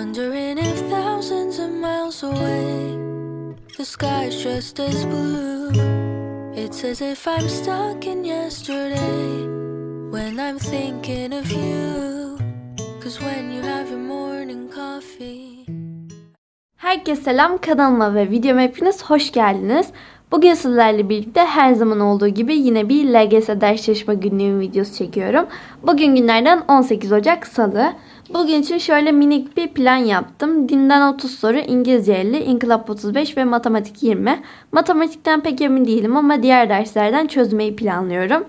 Wondering if thousands of miles away, the sky's just as blue. It's as if I'm stuck in yesterday when I'm thinking of you. Cause when you have your morning coffee. Herkese selam kanalıma ve videoma hepiniz hoş geldiniz. Bugün sizlerle birlikte her zaman olduğu gibi yine bir LGS ders çalışma günlüğü videosu çekiyorum. Bugün günlerden 18 Ocak Salı. Bugün için şöyle minik bir plan yaptım. Dinden 30 soru, İngilizce 50, İnkılap 35 ve Matematik 20. Matematikten pek emin değilim ama diğer derslerden çözmeyi planlıyorum.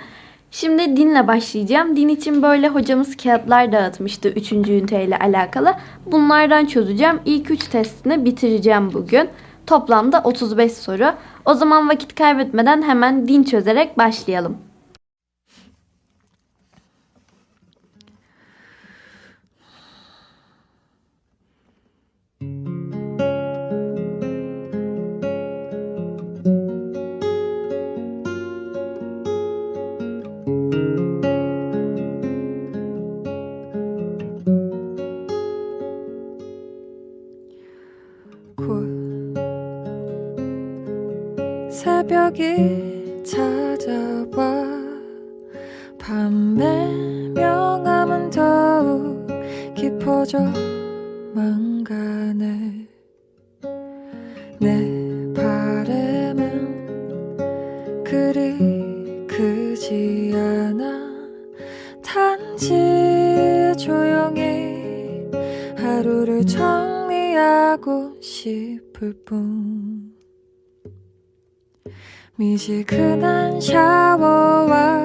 Şimdi dinle başlayacağım. Din için böyle hocamız kağıtlar dağıtmıştı 3. üniteyle alakalı. Bunlardan çözeceğim. İlk 3 testini bitireceğim bugün. Toplamda 35 soru. O zaman vakit kaybetmeden hemen din çözerek başlayalım. 새벽이 찾아와. 밤의 명암은 더욱 깊어져만 가네. 내 바램은 그리 크지 않아. 단지 조용히 하루를 정리하고 싶을 뿐 미지근한 샤워와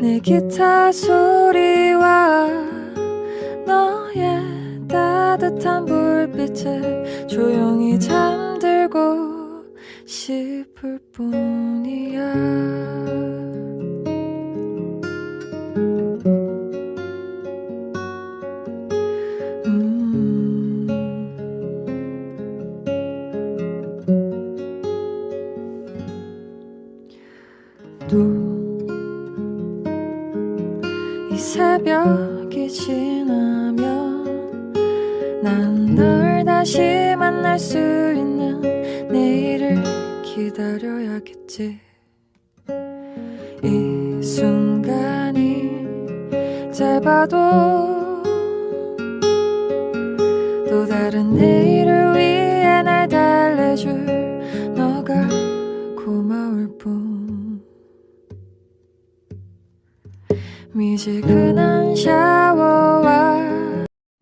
내 기타 소리와 너의 따뜻한 불빛에 조용히 잠들고 싶을 뿐이야 난 널 다시 만날 수 있는 내일을 기다려야겠지. 이 순간이 짧아도 또 다른 내일을 위해 날 달래줄 너가 고마울 뿐. 미지근한 샤워와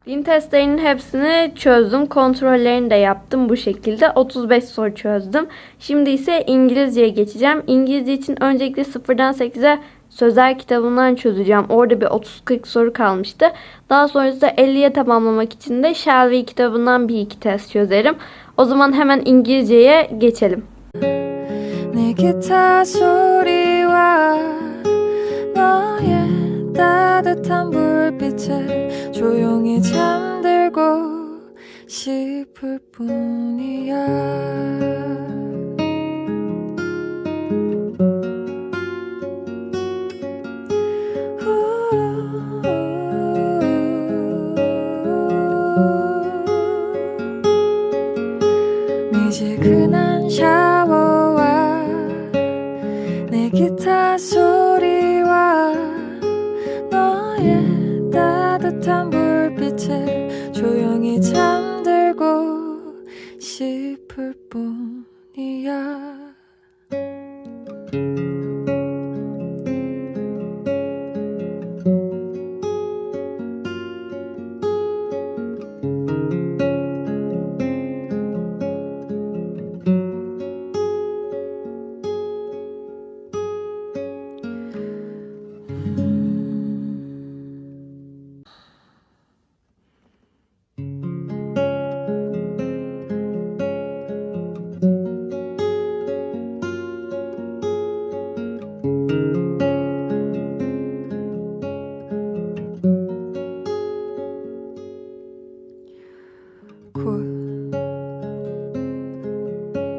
Din testlerinin hepsini çözdüm. Kontrollerini de yaptım bu şekilde. 35 soru çözdüm. Şimdi ise İngilizceye geçeceğim. İngilizce için öncelikle 0'dan 8'e Sözel kitabından çözeceğim. Orada bir 30-40 soru kalmıştı. Daha sonrasında 50'ye tamamlamak için de Shelby kitabından bir iki test çözerim. O zaman hemen İngilizceye geçelim. Ne 따뜻한 불빛에 조용히 잠들고 싶을 뿐이야 곧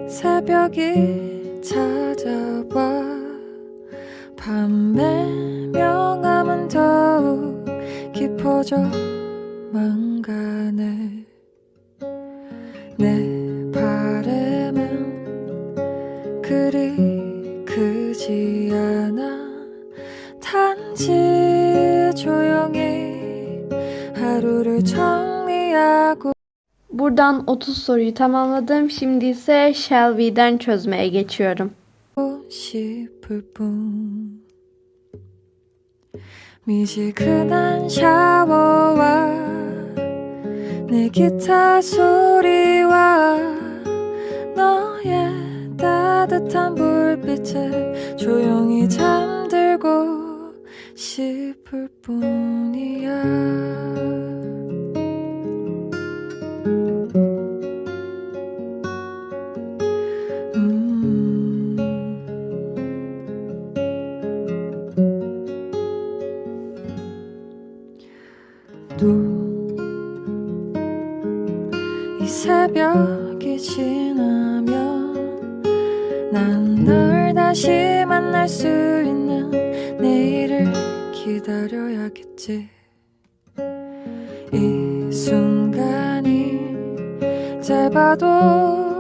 새벽이 찾아와 밤의 명암은 더욱 깊어져만 망가네 내 바램은 그리 크지 않아 단지 조용히 하루를 정리하고 Buradan 30 soruyu tamamladım. Şimdi ise Shall We'den çözmeye geçiyorum. 싶을 뿐 미지근한 샤워와 내 기타 소리와 너의 따뜻한 불빛에 조용히 잠들고 싶을 뿐이야 새벽이 지나면 난 널 다시 만날 수 있는 내일을 기다려야겠지. 이 순간이 짧아도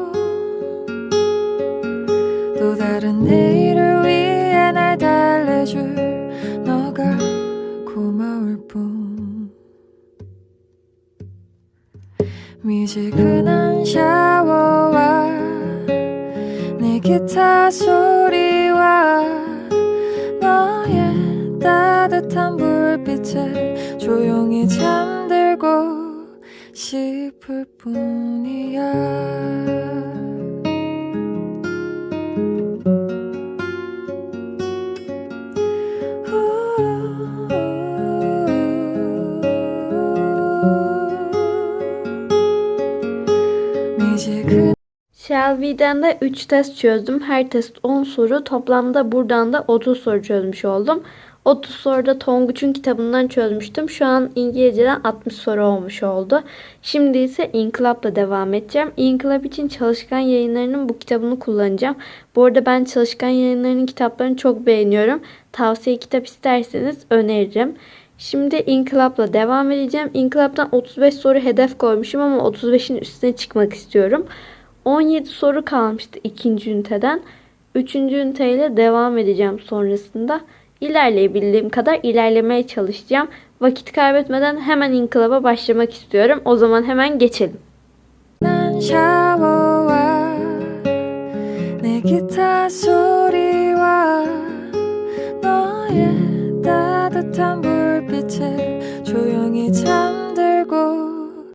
미지근한 샤워와 내 기타 소리와 너의 따뜻한 불빛에 조용히 잠들고 싶을 뿐이야 Shelby'den de 3 test çözdüm. Her test 10 soru. Toplamda buradan da 30 soru çözmüş oldum. 30 soruda Tonguç'un kitabından çözmüştüm. Şu an İngilizceden 60 soru olmuş oldu. Şimdi ise İnkılap'la devam edeceğim. İnkılap için Çalışkan Yayınları'nın bu kitabını kullanacağım. Bu arada ben Çalışkan Yayınları'nın kitaplarını çok beğeniyorum. Tavsiye kitap isterseniz öneririm. Şimdi İnkılap'la devam edeceğim. İnkılap'tan 35 soru hedef koymuşum ama 35'in üstüne çıkmak istiyorum. 17 soru kalmıştı ikinci üniteden. Üçüncü üniteyle devam edeceğim sonrasında. İlerleyebildiğim kadar ilerlemeye çalışacağım. Vakit kaybetmeden hemen inkılaba başlamak istiyorum. O zaman hemen geçelim. 난 샤워와 내 기타 소리